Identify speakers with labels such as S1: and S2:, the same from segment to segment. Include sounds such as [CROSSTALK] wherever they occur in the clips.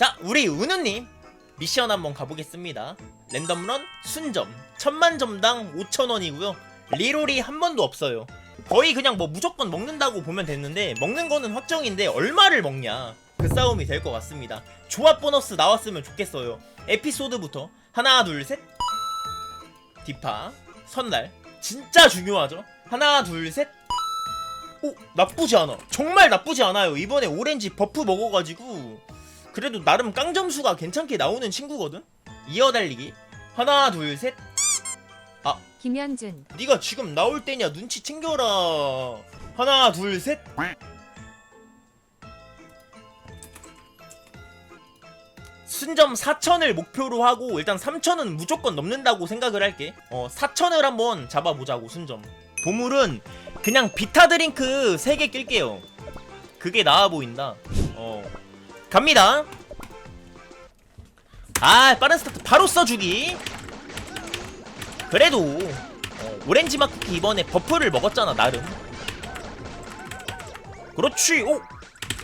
S1: 자, 우리 은우님 미션 한번 가보겠습니다. 랜덤런 순점 천만 점당 5천 원이고요. 리롤이 한 번도 없어요. 거의 그냥 뭐 무조건 먹는다고 보면 됐는데 먹는 거는 확정인데 얼마를 먹냐 그 싸움이 될 것 같습니다. 조합 보너스 나왔으면 좋겠어요. 에피소드부터 하나 둘 셋. 디파 선날 진짜 중요하죠. 하나 둘 셋. 오 나쁘지 않아. 정말 나쁘지 않아요. 이번에 오렌지 버프 먹어가지고 그래도 나름 깡점수가 괜찮게 나오는 친구거든. 이어 달리기 하나 둘 셋.
S2: 김현준,
S1: 네가 지금 나올 때냐 눈치 챙겨라. 하나 둘 셋. 순점 4천을 목표로 하고 일단 3천은 무조건 넘는다고 생각을 할게. 어 4천을 한번 잡아보자고 순점. 보물은 그냥 비타 드링크 3개 낄게요. 그게 나아 보인다. 어 갑니다. 아 빠른 스타트 바로 써주기. 그래도 어, 오렌지 마크키 이번에 버프를 먹었잖아 나름 그렇지 오!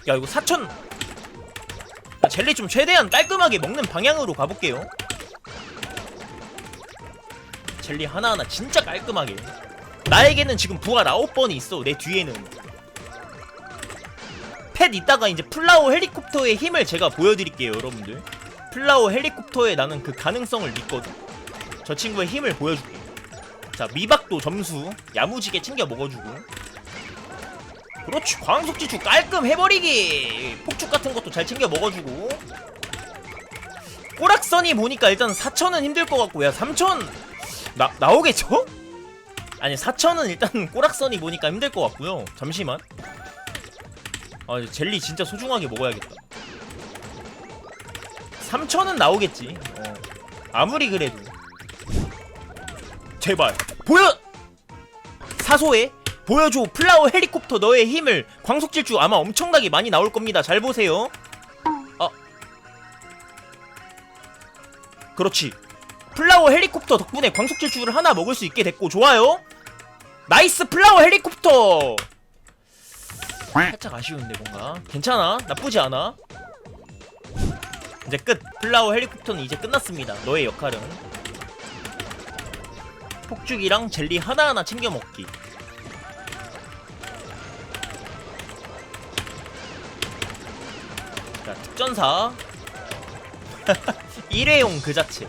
S1: 야 이거 4천 야, 젤리 좀 최대한 깔끔하게 먹는 방향으로 가볼게요 젤리 하나하나 진짜 깔끔하게 나에게는 지금 부활 9번이 있어 내 뒤에는 펫 이따가 이제 플라워 헬리콥터의 힘을 제가 보여드릴게요 여러분들 플라워 헬리콥터에 나는 그 가능성을 믿거든 저 친구의 힘을 보여줄게. 자, 미박도 점수 야무지게 챙겨 먹어주고. 그렇지, 광속 지축 깔끔 해버리기. 폭죽 같은 것도 잘 챙겨 먹어주고. 꼬락선이 보니까 일단 4천은 힘들 것 같고, 야, 3천 나 나오겠죠? 아니 4천은 일단 꼬락선이 보니까 힘들 것 같고요. 잠시만. 아, 젤리 진짜 소중하게 먹어야겠다. 3천은 나오겠지. 어. 아무리 그래도. 제발 보여! 사소해. 보여줘 플라워 헬리콥터 너의 힘을. 광속 질주 아마 엄청나게 많이 나올 겁니다. 잘 보세요. 아. 그렇지. 플라워 헬리콥터 덕분에 광속 질주를 하나 먹을 수 있게 됐고 좋아요. 나이스 플라워 헬리콥터 살짝 아쉬운데 뭔가 괜찮아 나쁘지 않아 이제 끝 플라워 헬리콥터는 이제 끝났습니다 너의 역할은 폭죽이랑 젤리 하나하나 챙겨 먹기. 자, 특전사. [LAUGHS] 일회용 그 자체.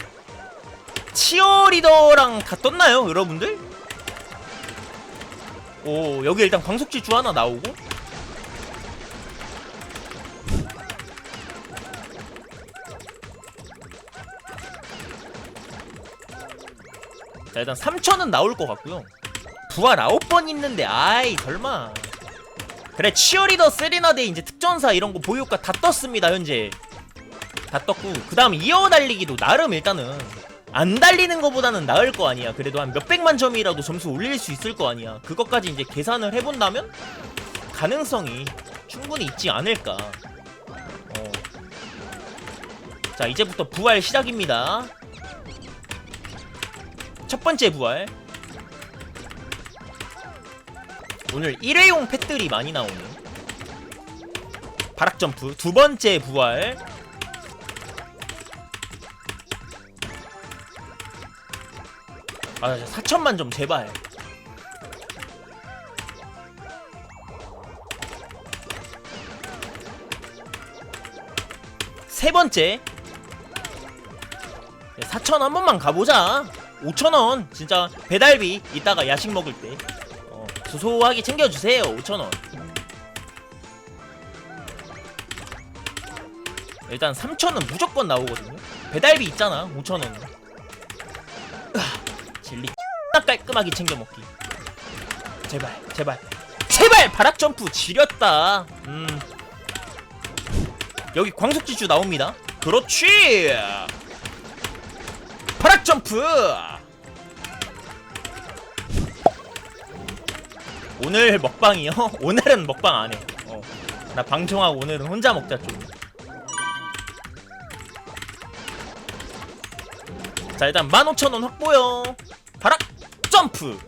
S1: 치어리더랑 다 떴나요, 여러분들? 오, 여기 일단 광속질주 하나 나오고. 자 일단 3천은 나올 것 같고요. 부활 9번 있는데 아이 설마. 그래 치어리더 세리나데 이제 특전사 이런 거 보유효과 다 떴습니다 현재. 다 떴고 그 다음 이어 달리기도 나름 일단은 안 달리는 거보다는 나을 거 아니야. 그래도 한 몇백만 점이라도 점수 올릴 수 있을 거 아니야. 그것까지 이제 계산을 해본다면 가능성이 충분히 있지 않을까. 어. 자 이제부터 부활 시작입니다 첫 번째 부활. 오늘 일회용 펫들이 많이 나오네. 바락 점프. 두 번째 부활. 아, 4천만 점 제발. 세 번째. 4천 한 번만 가보자. 5천원. 진짜 배달비 이따가 야식 먹을 때. 어, 소소하게 챙겨주세요. 5천원. 일단 3천원 무조건 나오거든요. 배달비 있잖아 5천원. 젤리 X나 깔끔하게 챙겨 먹기. 제발 제발. 제발 바락점프 지렸다. 음. 여기 광속지주 나옵니다. 그렇지 점프! 오늘 먹방이요? [LAUGHS] 오늘은 먹방 안 해. 어. 나 방송하고 오늘은 혼자 먹자 좀. 자 일단 15,000원 확보요. 바락 점프!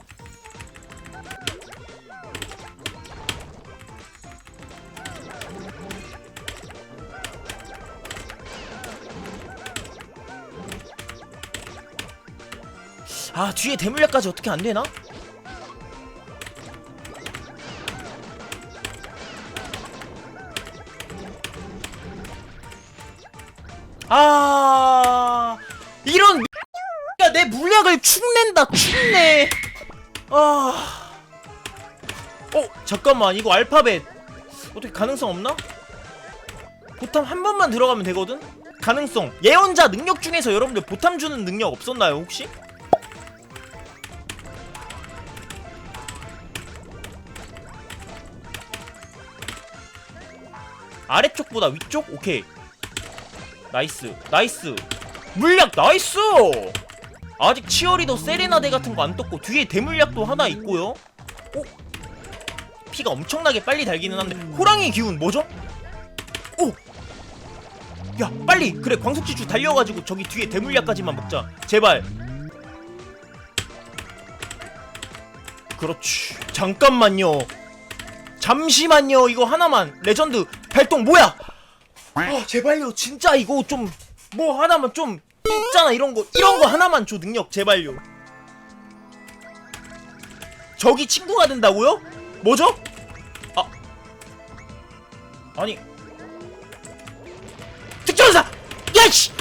S1: 아 뒤에 대물약까지 어떻게 안 되나? 아 이런 야내 물약을 축낸다 축내 아 어, 잠깐만. 이거 알파벳 어떻게 가능성 없나? 보탐 한 번만 들어가면 되거든? 가능성. 예언자 능력 중에서 여러분들 보탐 주는 능력 없었나요, 혹시? 아래쪽보다 위쪽? 오케이. 나이스. 나이스. 물약 나이스! 아직 치어리더 세레나데 같은 거 안 떴고 뒤에 대물약도 하나 있고요. 오? 피가 엄청나게 빨리 달기는 한데 호랑이 기운 뭐죠? 오! 야 빨리 그래 광속지주 달려가지고 저기 뒤에 대물약까지만 먹자 제발 그렇지 잠깐만요 잠시만요 이거 하나만 레전드 발동 뭐야? 아 제발요. 진짜 이거 좀 뭐 하나만 좀 있잖아. 이런 거 이런 거 하나만 줘 능력. 제발요. 저기 친구가 된다고요? 뭐죠? 아. 아니. 특전사! 야씨!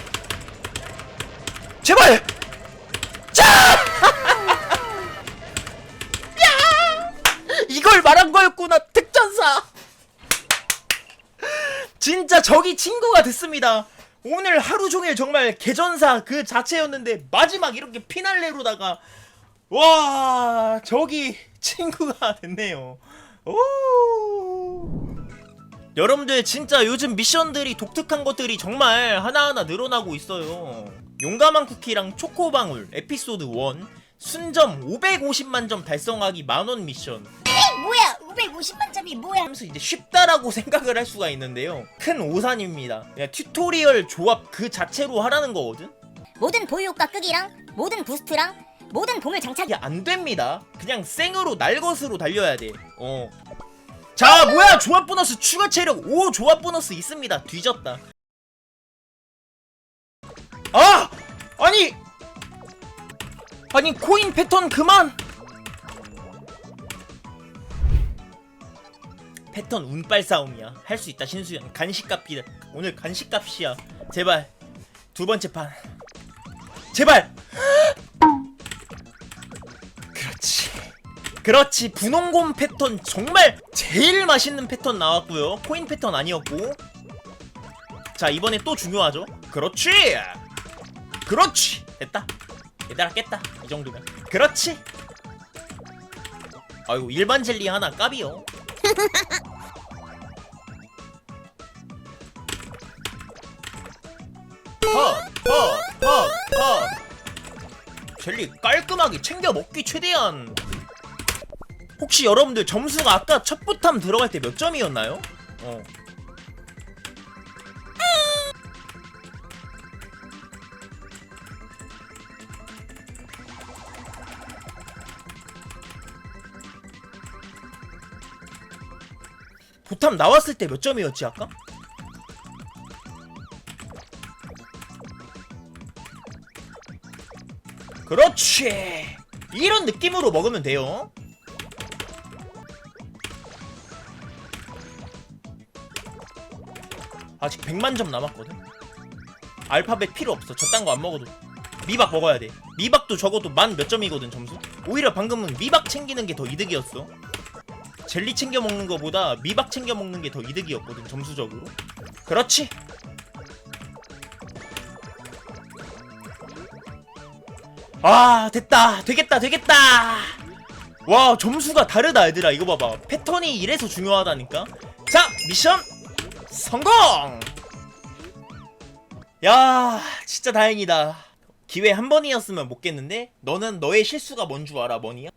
S1: 제발! 자! [LAUGHS] 야! 이걸 말한 거였구나 특전사 진짜 저기 친구가 됐습니다 오늘 하루 종일 정말 개전사 그 자체였는데 마지막 이렇게 피날레로다가 와 저기 친구가 [LAUGHS] 됐네요. 오. 여러분들 진짜 요즘 미션들이 독특한 것들이 정말 하나하나 늘어나고 있어요. 용감한 쿠키랑 초코방울 에피소드 1 순점 550만 점 달성하기 만원 미션
S2: 550만 점이 뭐야
S1: 하면서 이제 쉽다라고 [LAUGHS] 생각을 할 수가 있는데요. 큰 오산입니다. 그냥 튜토리얼 조합 그 자체로 하라는 거거든.
S2: 모든 보유효과 끄기랑 모든 부스트랑 모든 보물 장착
S1: 이게 안 됩니다. 그냥 생으로 날것으로 달려야 돼. 어. 자, 뭐야? 조합 보너스 추가 체력 5 조합 보너스 있습니다. 뒤졌다. 아! 아니! 아니, 코인 패턴 그만! 패턴 운빨 싸움이야. 할 수 있다, 신수연. 간식값이다. 오늘 간식값이야. 제발. 두 번째 판. 제발! [GASPS] 그렇지. 그렇지. 분홍곰 패턴 정말 제일 맛있는 패턴 나왔고요. 코인 패턴 아니었고. 자, 이번에 또 중요하죠. 그렇지. 그렇지. 됐다. 얘들아 깼다. 이 정도면. 그렇지. 아이고 일반 젤리 하나 까비요. [LAUGHS] 젤리 깔끔하게 챙겨 먹기 최대한. 혹시 여러분들 점수가 아까 첫 부탐 들어갈 때 몇 점이었나요? 어. 부탐 나왔을 때 몇 점이었지 아까? 그렇지. 이런 느낌으로 먹으면 돼요. 아직 100만 점 남았거든. 알파벳 필요 없어. 저딴 거 안 먹어도. 미박 먹어야 돼. 미박도 적어도 만 몇 점이거든 점수. 오히려 방금은 미박 챙기는 게 더 이득이었어. 젤리 챙겨 먹는 거보다 미박 챙겨 먹는 게 더 이득이었거든 점수적으로. 그렇지. 아 됐다. 되겠다 되겠다. 와 점수가 다르다 얘들아. 이거 봐봐. 패턴이 이래서 중요하다니까. 자 미션 성공! 야 진짜 다행이다. 기회 한 번이었으면 못 깼는데? 너는 너의 실수가 뭔 줄 알아 뭐니야?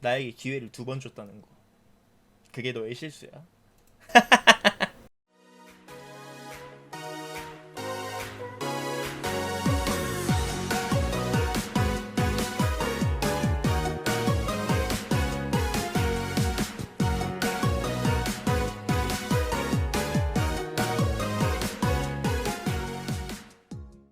S1: 나에게 기회를 두 번 줬다는 거. 그게 너의 실수야 [LAUGHS]